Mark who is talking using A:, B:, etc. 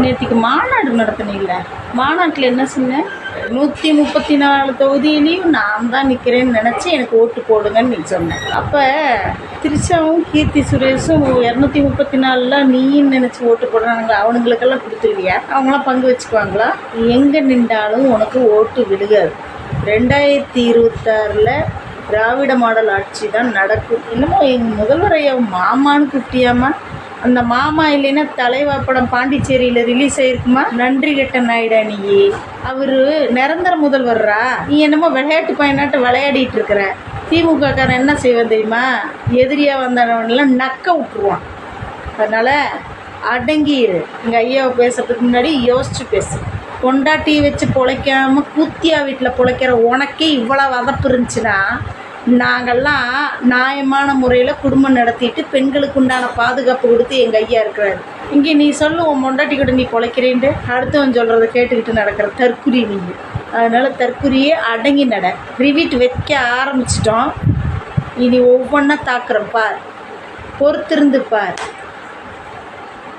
A: நேற்றுக்கு மாநாடு நடத்தினீங்கள? மாநாட்டில் என்ன சொன்னேன் நூற்றி முப்பத்தி நாலு தொகுதியிலையும் நான் தான் நிற்கிறேன்னு நினச்சி எனக்கு ஓட்டு போடுங்கன்னு நீ சொன்னேன் அப்போ திரிஷாவும் கீர்த்தி சுரேஷும் இரநூத்தி முப்பத்தி நாலில் நீயும் நினச்சி ஓட்டு போடுறானுங்களா அவனுங்களுக்கெல்லாம் கொடுத்துருவியா? அவங்களாம் பங்கு வச்சுக்குவாங்களா? எங்கே நின்றாலும் உனக்கு ஓட்டு விழுகாது. ரெண்டாயிரத்தி இருபத்தாறில் திராவிட மாடல் ஆட்சி தான் நடக்கும். என்னமோ எங்கள் முதல்வர் ஐயா மாமான்னு கூப்பிட்டியாம்மா அந்த மாமா இல்லைன்னா தலைவா படம் பாண்டிச்சேரியில் ரிலீஸ் ஆயிருக்குமா? நன்றி கெட்ட நாயிடா நீ. அவரு நிரந்தர முதல்வர்ரா. நீ என்னமோ விளையாட்டு பையனாட்டு விளையாடிட்டு இருக்கிற. திமுக காரன் என்ன செய்வான் தெரியுமா? எதிரியா வந்தவன்லாம் நக்க விட்டுருவான். அதனால அடங்கிடு எங்கள் ஐயாவை பேசுறதுக்கு முன்னாடி யோசிச்சு பேசு. கொண்டாட்டி வச்சு பொழைக்காம கூத்தியா வீட்டில் பொழைக்கிற உனக்கே இவ்வளோ வதப்பு இருந்துச்சுன்னா நாங்கள்லாம் நியாயமான முறையில் குடும்பம் நடத்திட்டு பெண்களுக்கு உண்டான பாதுகாப்பு கொடுத்து எங்கள் ஐயா இருக்கிறாரு. இங்கே நீ சொல்லு உன் மொண்டாட்டி கூட நீ பொழைக்கிறேன்ட்டு. அடுத்தவன் சொல்கிறத கேட்டுக்கிட்டு நடக்கிற தற்குறி நீங்கள் அதனால் தற்குறியே அடங்கி நட. ரிவீட் வைக்க ஆரம்பிச்சிட்டோம். இனி ஒவ்வொன்றா தாக்குறோம் பார். பொறுத்திருந்து பார்.